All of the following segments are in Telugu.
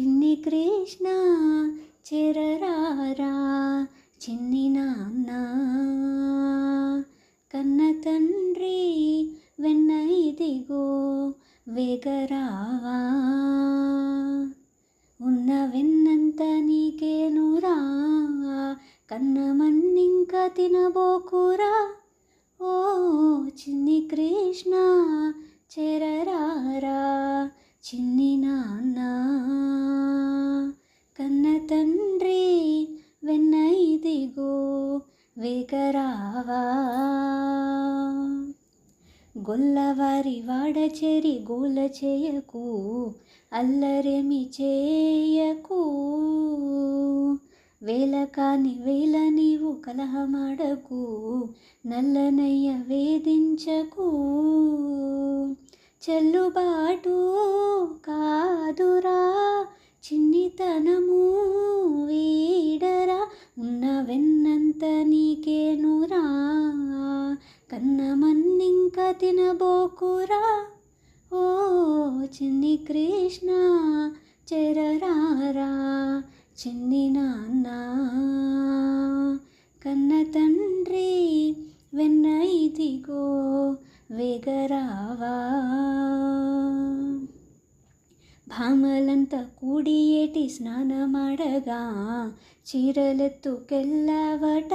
చిన్ని కృష్ణ చెరరారా చిన్ని నాన్న. కన్న తండ్రి వెన్న ఇదిగో వేగరావా. ఉన్న వెన్నంత నీకేనురా కన్న మన్నింక తినబోకురా. ఓ చిన్ని కృష్ణ చెరరారా చిన్ని ఇదిగో వేగరావా గొల్లవారి వాడచేరి గోల చేయకు అల్లరేమి చేయకు. వేల కాని వేల నీవు కలహమాడకు నల్లనయ్య వేధించకు. చెల్లుబాటు కా అంత నీకేనురా కన్న మన్నింక తినబోకురా. ఓ చిన్ని కృష్ణ చెరరారా. చిన్ని నాన్న. కన్న తండ్రి వెన్న ఇదిగో వేగరావా. భామలంతా కూడి ఏటి స్నానమాడగా చీరలెత్తుకెళ్ళావట.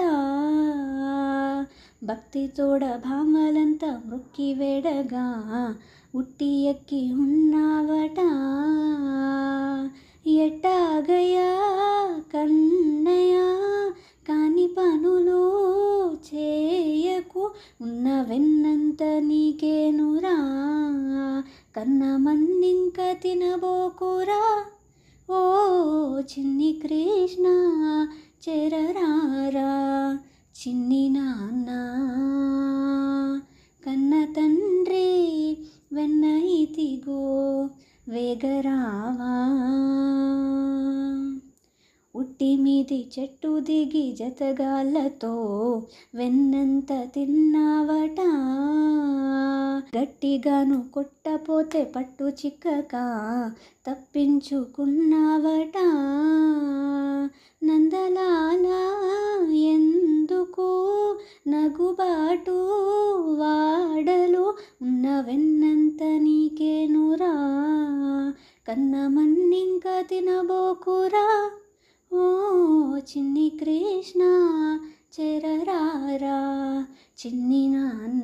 భక్తితోడ భామలంతా మొక్కి వేడగా ఉట్టి ఎక్కి ఉన్నావట. ఎట్టాగయా కన్నయ్య కాని పనులు చేయకు ఉన్న వెన్నంత నీకేనురా. కన్న మన్నింక తినబోకురా? ఓ చిన్ని కృష్ణ చెరరారా? చిన్ని నాన్న కన్న తండ్రి వెన్న ఇదిగో వేగరావా? ఉట్టి మీది చెట్టు దిగి జతగాళ్ళతో వెన్నంత తిన్నావట. గట్టిగాను కొట్టపోతే పట్టు చిక్కక తప్పించుకున్నావట. నందలాల ఎందుకు నగుబాటు వాడలు? ఉన్న వెన్నంత నీకేనురా? కన్న మన్నింక తినబోకురా? ఓ చిన్ని కృష్ణ చెరరారా? చిన్ని నాన్న.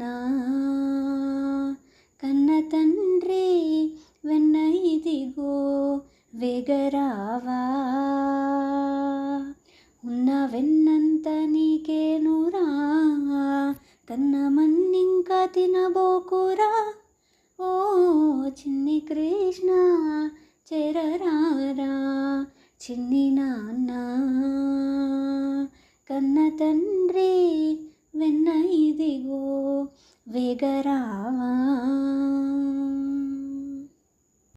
కన్న తండ్రి వెన్న ఇదిగో వేగరావా ఉన్న వెన్నంత నీకేనురా కన్న మన్నింకా తినబోకురా. ఓ చిన్ని కృష్ణ చెరరారా. చిన్ని నాన్న. కన్న తండ్రి వెన్న ఇదిగో వేగరావా